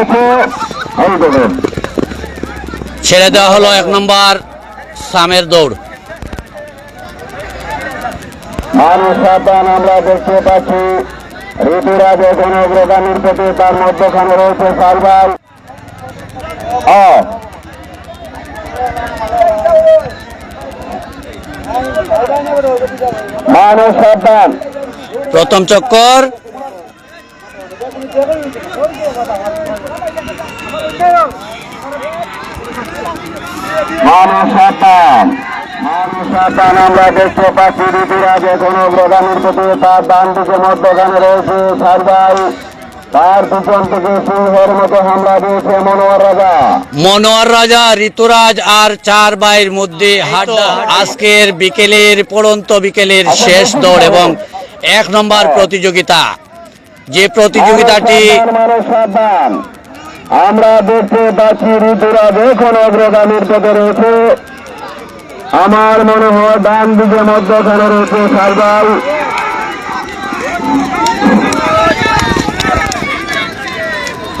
রয়েছে ছেড়ে দেওয়া হলো এক নম্বর সামের দৌড়। মানুষ আমরা দেখতে পাচ্ছি ঋতুরাজ এখন অগ্রগামীর প্রতি তার মধ্যখানে রয়েছে সালবাল ও মানুষ সাবধান। প্রথম চক্কর। মানুষ সাবধান মানুষ সাবধান আমরা দেখতে পাচ্ছি ঋতুরাজ এখন অগ্রগামীর প্রতি তার ডান দিকে মধ্যখানে রয়েছে সালবাল তার পিছন থেকে সিংহের মতো হামলা দিয়েছে মনোহর রাজা। মনোয়ার রাজা ঋতুরাজ আর চার বাইয়ের মধ্যে হাড্ডা আজকের বিকেলের পড়ন্ত বিকেলের শেষ দৌড় এবং এক নম্বর প্রতিযোগিতা। যে প্রতিযোগিতাটি আমরা দেখতে পাচ্ছি ঋতুরাজ এখন অগ্রগামীর পথে রয়েছে। আমার মনে হয় ডান দিকে মধ্যখানে রয়েছে সালবাল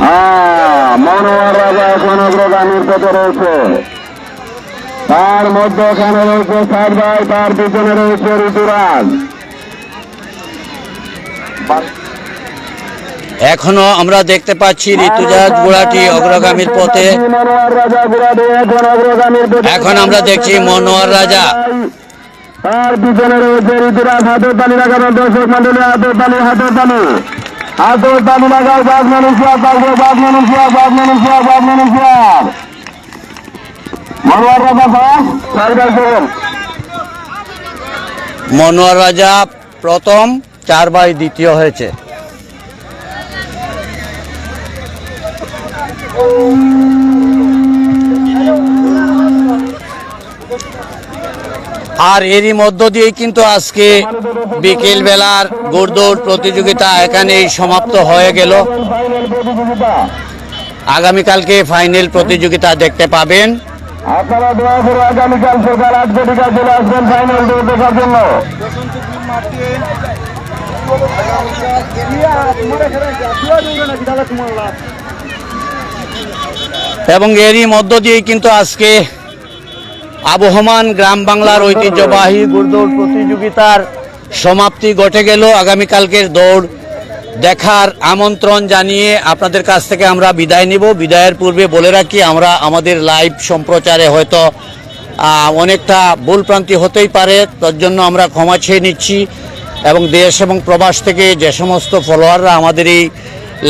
হ্যাঁ মনোহর রাজা এখন অগ্রগামীর পথে রয়েছে। তার মধ্যখানে রয়েছে সালবাই তার পিছনে রয়েছে ঋতুরাজ। এখনও আমরা দেখতে পাচ্ছি ঋতুরাজ ঘোড়াটি অগ্রগামীর পথে। এখন আমরা দেখছি মনোহর রাজা। তার পিছনে রয়েছে ঋতুরাজ হাতের তালি লাগানো দর্শক মন্ডলী হাতের তালি হাতের তালি হাতের তালি লাগাও বাঘ মানুষিয়া বাঘ মানুষিয়া মনোহর রাজা বাঘ মনোয়ার রাজা প্রথম চার বাই দ্বিতীয় হয়েছে। আর এরই মধ্য দিয়েই কিন্তু আজকে বিকেল বেলার গোড়দৌড় প্রতিযোগিতা এখানেই সমাপ্ত হয়ে গেল। আগামীকালকে ফাইনাল প্রতিযোগিতা দেখতে পাবেন। আপনারা দোয়া করে আগামীকাল সকাল চলে আসবেন ফাইনাল দেখার জন্য। এবং এরই মধ্য দিয়েই কিন্তু আজকে আবহমান গ্রাম বাংলার ঐতিহ্যবাহী গুড়দৌড় প্রতিযোগিতার সমাপ্তি ঘটে গেল। আগামীকালকের দৌড় দেখার আমন্ত্রণ জানিয়ে আপনাদের কাছ থেকে আমরা বিদায় নিব। বিদায়ের পূর্বে বলে রাখি, আমরা আমাদের লাইভ সম্প্রচারে হয়তো অনেকটা ভুলপ্রান্তি হতেই পারে। তার জন্য আমরা ক্ষমা চেয়ে নিচ্ছি এবং দেশ এবং প্রবাস থেকে যে সমস্ত ফলোয়াররা আমাদের এই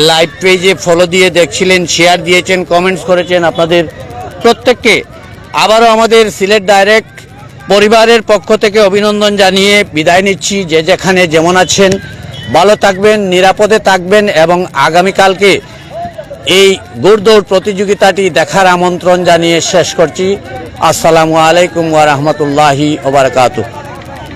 লাইভ পেজে ফলো দিয়ে দেখছিলেন শেয়ার দিয়েছেন কমেন্টস করেছেন আপনাদের প্রত্যেককে। আবারও আমাদের সিলেট ডাইরেক্ট পরিবারের পক্ষ থেকে অভিনন্দন জানিয়ে বিদায় নিচ্ছি। যে যেখানে যেমন আছেন, ভালো থাকবেন, নিরাপদে থাকবেন এবং আগামীকালকে এই গুড়দৌড় প্রতিযোগিতাটি দেখার আমন্ত্রণ জানিয়ে শেষ করছি। আসসালামু আলাইকুম ওয়া রাহমাতুল্লাহি ওয়া বারাকাতুহু।